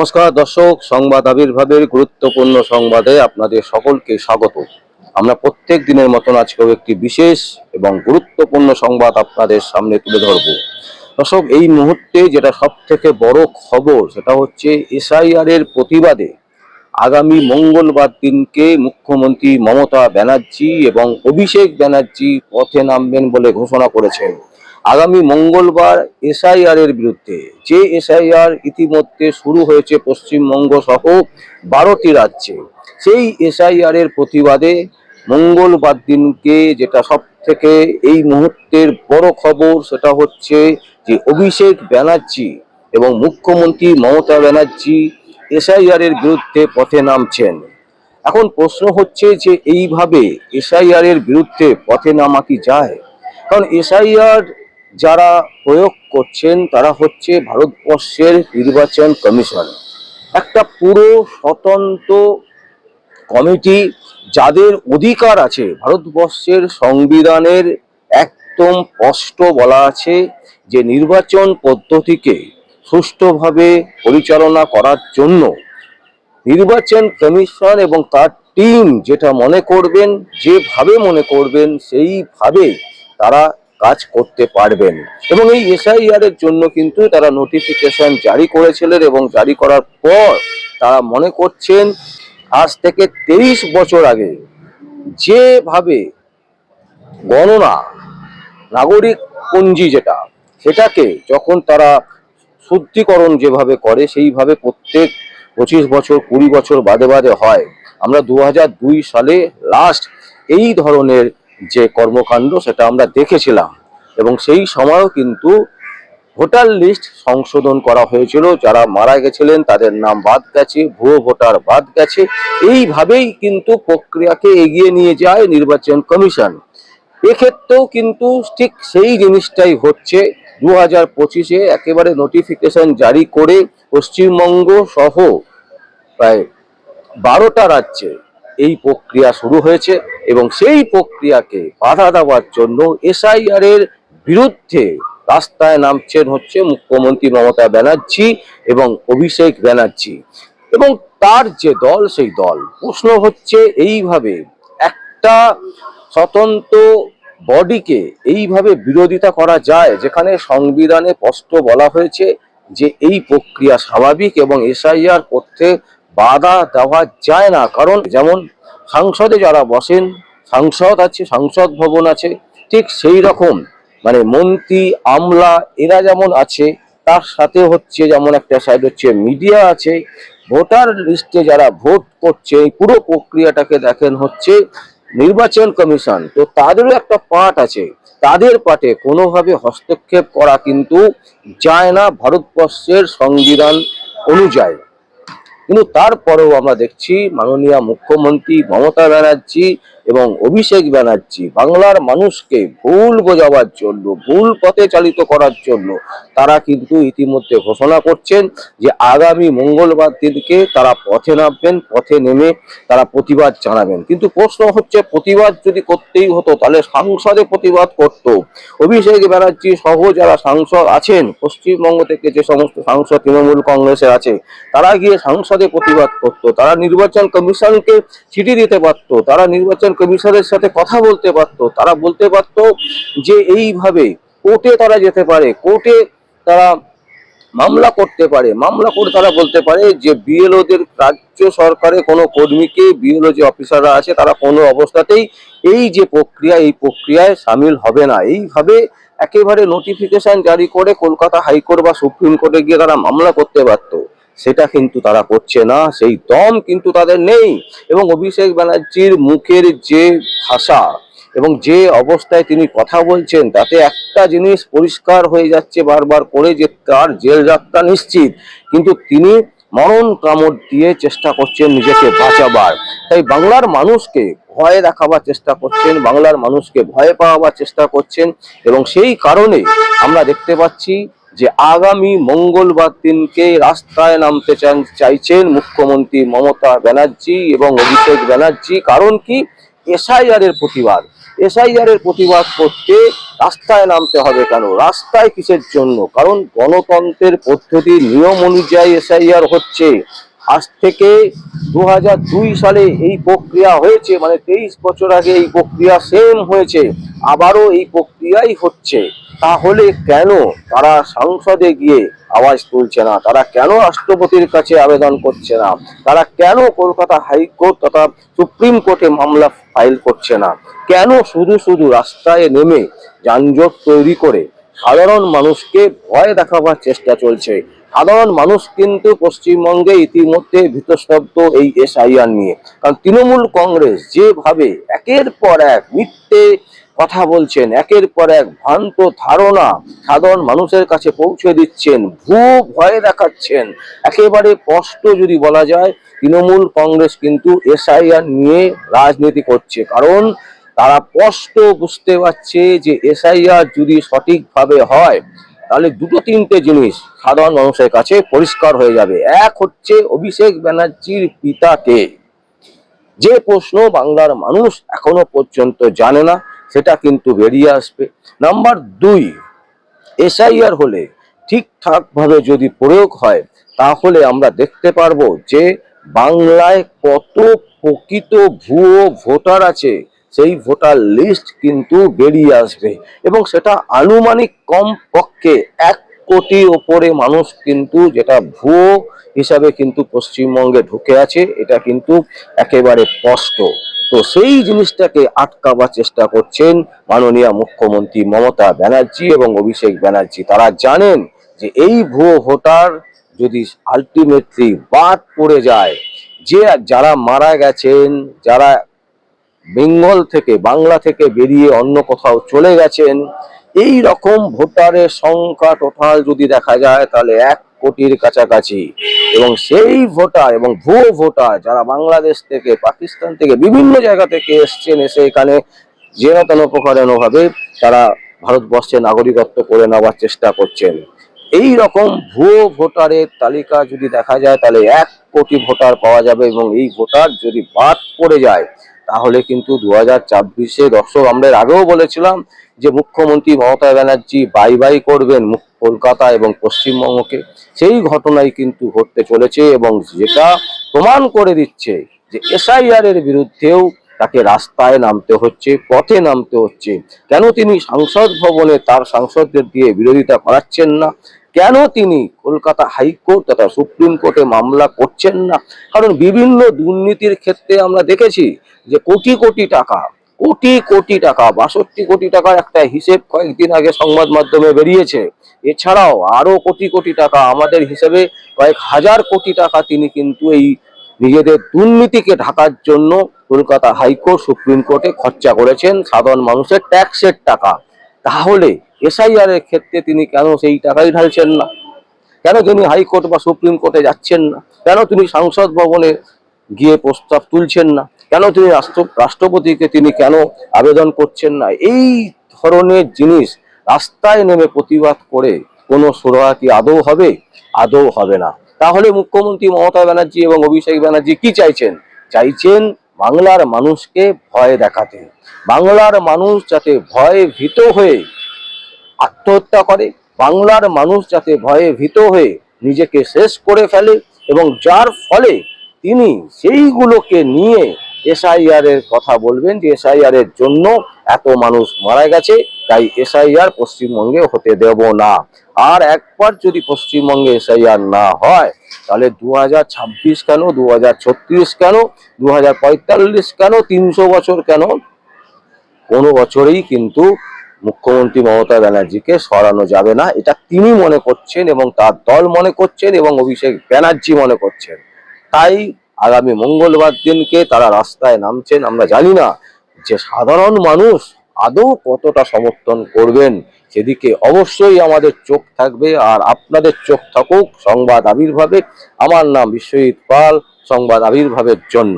নমস্কার দর্শক, সংবাদ আবির্ভাবের গুরুত্বপূর্ণ সংবাদে আপনাদের সকলকে স্বাগত। আমরা প্রত্যেক দিনের মতন আজকেও একটি বিশেষ এবং গুরুত্বপূর্ণ সংবাদ আপনাদের সামনে তুলে ধরব। দর্শক, এই মুহূর্তে যেটা সব থেকে বড় খবর, সেটা হচ্ছে এসআইআর এর প্রতিবাদে আগামী মঙ্গলবার দিনকে মুখ্যমন্ত্রী মমতা ব্যানার্জি এবং অভিষেক ব্যানার্জি পথে নামবেন বলে ঘোষণা করেছেন। আগামী মঙ্গলবার এসআইআর এর বিরুদ্ধে, যে এসআইআর ইতিমধ্যে শুরু হয়েছে পশ্চিমবঙ্গ সহ বারোটি রাজ্যে, সেই এসআইআর এর প্রতিবাদে মঙ্গলবার দিনকে যেটা সব থেকে এই মুহূর্তের বড় খবর সেটা হচ্ছে যে অভিষেক ব্যানার্জি এবং মুখ্যমন্ত্রী মমতা ব্যানার্জি এসআইআর এর বিরুদ্ধে পথে নামছেন। এখন প্রশ্ন হচ্ছে যে এইভাবে এসআইআর এর বিরুদ্ধে পথে নামা কি যায়? কারণ এসআইআর যারা প্রয়োগ করছেন তারা হচ্ছে ভারতবর্ষের নির্বাচন কমিশন। একটা পুরো স্বতন্ত্র কমিটি যাদের অধিকার আছে, ভারতবর্ষের সংবিধানের একদম স্পষ্ট বলা আছে যে নির্বাচন পদ্ধতিকে সুষ্ঠুভাবে পরিচালনা করার জন্য নির্বাচন কমিশন এবং তার টিম যেটা মনে করবেন, যেভাবে মনে করবেন, সেইভাবে তারা কাজ করতে পারবেন। এবং এই এসআইআর এর জন্য কিন্তু তারা নোটিফিকেশন জারি করেছিলেন এবং জারি করার পর তারা মনে করছেন, আজ থেকে তেইশ বছর আগে যেভাবে গণনা, নাগরিক পঞ্জি যেটা, সেটাকে যখন তারা শুদ্ধিকরণ যেভাবে করে, সেইভাবে প্রত্যেক পঁচিশ বছর, কুড়ি বছর বাদে বাদে হয়। আমরা দু সালে লাস্ট এই ধরনের যে কর্মকাণ্ড সেটা আমরা দেখেছিলাম। এবং সেই সময়ও কিন্তু ভোটার লিস্ট সংশোধন করা হয়েছিল। যারা মারা গেছিলেন, তাদের নাম বাদ গেছে, ভুয়ো ভোটার বাদ গেছে। এইভাবেই কিন্তু প্রক্রিয়াকে এগিয়ে নিয়ে যায় নির্বাচন কমিশন। এক্ষেত্রেও কিন্তু ঠিক সেই জিনিসটাই হচ্ছে দু হাজার পঁচিশে একেবারে নোটিফিকেশন জারি করে পশ্চিমবঙ্গ সহ প্রায় বারোটা রাজ্যে এই প্রক্রিয়া শুরু হয়েছে এবং সেই প্রক্রিয়াকে বাধা দেওয়ার জন্য এসআইআর এর বিরুদ্ধে রাস্তায় নামছেন হচ্ছে মুখ্যমন্ত্রী মমতা ব্যানার্জি এবং অভিষেক ব্যানার্জি। এবং তার যে দল, সেই দল। প্রশ্ন হচ্ছে এইভাবে একটা স্বতন্ত্র বডিকে এইভাবে বিরোধিতা করা যায়, যেখানে সংবিধানে স্পষ্ট বলা হয়েছে যে এই প্রক্রিয়া স্বাভাবিক এবং এসআইআর করতে বাধা দেওয়া যায় না। কারণ যেমন সংসদে যারা বসেন, সাংসদ আছে, সংসদ ভবন আছে, ঠিক সেই রকম মানে মন্ত্রী, আমলা এরা যেমন আছে, তার সাথে হচ্ছে যেমন একটা সাইড হচ্ছে মিডিয়া আছে, ভোটার লিস্টে যারা ভোট করছে, এই পুরো প্রক্রিয়াটাকে দেখেন হচ্ছে নির্বাচন কমিশন। তো তাদেরও একটা পার্ট আছে। তাদের পাটে কোনোভাবে হস্তক্ষেপ করা কিন্তু যায় না ভারতবর্ষের সংবিধান অনুযায়ী। কিন্তু তারপরেও আমরা দেখছি মাননীয় মুখ্যমন্ত্রী মমতা ব্যানার্জি এবং অভিষেক ব্যানার্জি বাংলার মানুষকে ভুল বোঝাবার জন্য, ভুল পথে চালিত করার জন্য তারা কিন্তু ইতিমধ্যে ঘোষণা করছেন যে আগামী মঙ্গলবার দিনকে তারা পথে নামবেন, পথে নেমে তারা প্রতিবাদ জানাবেন। কিন্তু প্রশ্ন হচ্ছে, প্রতিবাদ যদি করতেই হতো, তাহলে সাংসদে প্রতিবাদ করত। অভিষেক ব্যানার্জি সহ যারা সাংসদ আছেন, পশ্চিমবঙ্গ থেকে যে সমস্ত সাংসদ তৃণমূল কংগ্রেসে আছে, তারা গিয়ে সাংসদে প্রতিবাদ করত। তারা নির্বাচন কমিশনকে চিঠি দিতে পারতো। তারা নির্বাচন কমিশনের সাথে কথা বলতে পারতো, তারা বলতে পারতো যে এইভাবে কোর্টে তারা যেতে পারে, কোর্টে তারা মামলা করতে পারে, মামলা করে তারা বলতে পারে যে বিএলওদের রাজ্য সরকারের কোনো কর্মীকে বিএলও যে অফিসাররা আছে, তারা কোনো অবস্থাতেই এই যে প্রক্রিয়া, এই প্রক্রিয়ায় সামিল হবে না। এইভাবে একেবারে নোটিফিকেশন জারি করে কলকাতা হাইকোর্ট বা সুপ্রিম কোর্টে গিয়ে তারা মামলা করতে পারতো। সেটা কিন্তু তারা করছে না, সেই দম কিন্তু তাদের নেই। এবং অভিষেক ব্যানার্জির মুখের যে ভাষা এবং যে অবস্থায় তিনি কথা বলছেন, তাতে একটা জিনিস পরিষ্কার হয়ে যাচ্ছে বারবার করে যে তার জেল যাত্রা নিশ্চিত। কিন্তু তিনি মরণ কামড় দিয়ে চেষ্টা করছেন নিজেকে বাঁচাবার। তাই বাংলার মানুষকে ভয় দেখাবার চেষ্টা করছেন, বাংলার মানুষকে ভয় পাওয়াবার চেষ্টা করছেন এবং সেই কারণে আমরা দেখতে পাচ্ছি যে আগামী মঙ্গলবার দিনকে রাস্তায় নামতে চান, চাইছেন মুখ্যমন্ত্রী মমতা ব্যানার্জি এবং অভিষেক ব্যানার্জি। কারণ কি? এসআইআর এর প্রতিবাদ। এসআইআর এর প্রতিবাদ করতে রাস্তায় নামতে হবে কেন? রাস্তায় কিসের জন্য? কারণ গণতন্ত্রের পদ্ধতির নিয়ম অনুযায়ী এসআইআর হচ্ছে। আজ থেকে দু সালে এই প্রক্রিয়া হয়েছে মানে তেইশ বছর আগে এই প্রক্রিয়া সেম হয়েছে, আবারও এই প্রক্রিয়াই হচ্ছে। তাহলে কেন তারা সংসদে গিয়ে আওয়াজ তুলছে না? তারা কেন রাষ্ট্রপতির কাছে আবেদন করছে না? তারা কেন কলকাতা হাইকোর্ট তথা সুপ্রিম কোর্টে মামলা ফাইল করছে না? কেন শুধু শুধু রাস্তায় নেমে যানজট তৈরি করে সাধারণ মানুষকে ভয় দেখাবার চেষ্টা চলছে? সাধারণ মানুষ কিন্তু পশ্চিমবঙ্গে ইতিমধ্যে ভীতস্তব্ধ এই এসআইআর নিয়ে। কারণ তৃণমূল কংগ্রেস যেভাবে একের পর এক মিথ্যে কথা বলছেন, একের পর এক ভ্রান্ত ধারণা সাধারণ মানুষের কাছে পৌঁছে দিচ্ছেন, ভুয়ো ভয় দেখাচ্ছেন, একেবারে স্পষ্ট যদি বলা যায়, তৃণমূল কংগ্রেস কিন্তু এসআইআর নিয়ে রাজনীতি করছে। কারণ তারা স্পষ্ট বুঝতে পারছে যে এসআইআর যদি সঠিকভাবে হয় তাহলে দুটো তিনটে জিনিস সাধারণ মানুষের কাছে পরিষ্কার হয়ে যাবে। এক হচ্ছে অভিষেক ব্যানার্জির পিতাকে। যে প্রশ্ন বাংলার মানুষ এখনও পর্যন্ত জানে না, সেটা কিন্তু বেরিয়ে আসবে। নাম্বার দুই, এসআইআর হলে ঠিকঠাক ভাবে যদি প্রয়োগ হয়, তাহলে আমরা দেখতে পারব যে বাংলায় কত প্রকৃত ভুয়ো ভোটার আছে। সেই ভোটার লিস্ট কিন্তু বেরিয়ে আসবে। এবং সেটা আনুমানিক কম পক্ষে এক কোটির ওপরে মানুষ কিন্তু যেটা ভুয়ো হিসাবে কিন্তু পশ্চিমবঙ্গে ঢুকে আছে, এটা কিন্তু একেবারে স্পষ্ট। তো সেই জিনিসটাকে আটকাবার চেষ্টা করছেন মাননীয় মুখ্যমন্ত্রী মমতা ব্যানার্জি এবং অভিষেক ব্যানার্জি। তারা জানেন যে এই ভুয়ো ভোটার যদি আলটিমেটলি বাদ পড়ে যায়, যে যারা মারা গেছেন, যারা বেঙ্গল থেকে বাংলা থেকে বেরিয়ে অন্য কোথাও চলে গেছেন। এই রকম ভোটারের সংখ্যা টোটাল যদি দেখা যায়, তাহলে এক কোটির কাছাকাছি। এবং সেই ভোটার এবং ভুয়ো ভোটার যারা বাংলাদেশ থেকে, পাকিস্তান থেকে, বিভিন্ন জায়গা থেকে এসছেন, এসে এখানে জেনাতন প্রকারেণ ভাবে তারা ভারতবর্ষে নাগরিকত্ব করে নেওয়ার চেষ্টা করছেন। এই রকম ভুয়ো ভোটারের তালিকা যদি দেখা যায়, তাহলে এক কোটি ভোটার পাওয়া যাবে এবং এই ভোটার যদি বাদ পড়ে যায় তাহলে কিন্তু দু হাজার ছাব্বিশে দর্শক, আমরা আগেও বলেছিলাম যে মুখ্যমন্ত্রী মমতা ব্যানার্জি বাই বাই করবেন কলকাতা এবং পশ্চিমবঙ্গকে। সেই ঘটনাই কিন্তু ঘটতে চলেছে এবং যেটা প্রমাণ করে দিচ্ছে যে এসআইআর এর বিরুদ্ধেও তাকে রাস্তায় নামতে হচ্ছে, পথে নামতে হচ্ছে। কেন তিনি সংসদ ভবনে তার সাংসদদের দিয়ে বিরোধিতা করাচ্ছেন না? কেন তিনি কলকাতা হাইকোর্ট তথা সুপ্রিম কোর্টে মামলা করছেন না? কারণ বিভিন্ন দুর্নীতির ক্ষেত্রে আমরা দেখেছি যে কোটি কোটি টাকা, কোটি কোটি টাকা, বাষট্টি কোটি টাকার একটা হিসেব কয়েকদিন আগে সংবাদ মাধ্যমে বেরিয়েছে। এছাড়াও আরও কোটি কোটি টাকা, আমাদের হিসেবে কয়েক হাজার কোটি টাকা তিনি কিন্তু এই নিজেদের দুর্নীতিকে ঢাকার জন্য কলকাতা হাইকোর্ট সুপ্রিম কোর্টে খরচা করেছেন সাধারণ মানুষের ট্যাক্সের টাকা। তাহলে এসআইআর এর ক্ষেত্রে তিনি কেন সেই টাকাই ঢালছেন না? কেন তিনি হাইকোর্ট বা সুপ্রিম কোর্টে যাচ্ছেন না? কেন তিনি সংসদ ভবনে গিয়ে প্রস্তাব তুলছেন না? কেন তিনি রাষ্ট্র, রাষ্ট্রপতিকে তিনি কেন আবেদন করছেন না? এই ধরনের জিনিস রাস্তায় নেমে প্রতিবাদ করে কোনো সুরাহা কি আদৌ হবে? আদৌ হবে না। তাহলে মুখ্যমন্ত্রী মমতা ব্যানার্জি এবং অভিষেক ব্যানার্জি কি চাইছেন? চাইছেন বাংলার মানুষকে ভয় দেখাতে। বাংলার মানুষ যাতে ভয়ে ভীত হয়ে আত্মহত্যা করে, বাংলার মানুষ যাতে ভয়ে ভীত হয়ে নিজেকে শেষ করে ফেলে এবং যার ফলে তিনি সেইগুলোকে নিয়ে এসআইআর এর কথা বলবেন যে এসআইআর এর জন্য এত মানুষ মারা গেছে, তাই এসআইআর পশ্চিমবঙ্গে হতে দেব না। আর একবার যদি পশ্চিমবঙ্গে এসআইআর না হয়, তাহলে দু হাজার ছাব্বিশ কেন দু হাজার ছত্রিশ কেন দু হাজার পঁয়তাল্লিশ কেন, তিনশো বছর কেন? কোনো বছরেই কিন্তু মুখ্যমন্ত্রী মমতা ব্যানার্জিকে সরানো যাবে না। এটা তিনি মনে করছেন এবং তার দল মনে করছেন এবং অভিষেক ব্যানার্জি মনে করছেন। তাই আগামী মঙ্গলবার দিনকে তারা রাস্তায় নামছেন। আমরা জানি না যে সাধারণ মানুষ আদৌ কতটা সমর্থন করবেন। সেদিকে অবশ্যই আমাদের চোখ থাকবে আর আপনাদের চোখ থাকুক সংবাদ আবির্ভাবে। আমার নাম বিশ্বজিৎ পাল, সংবাদ আবির্ভাবের জন্য।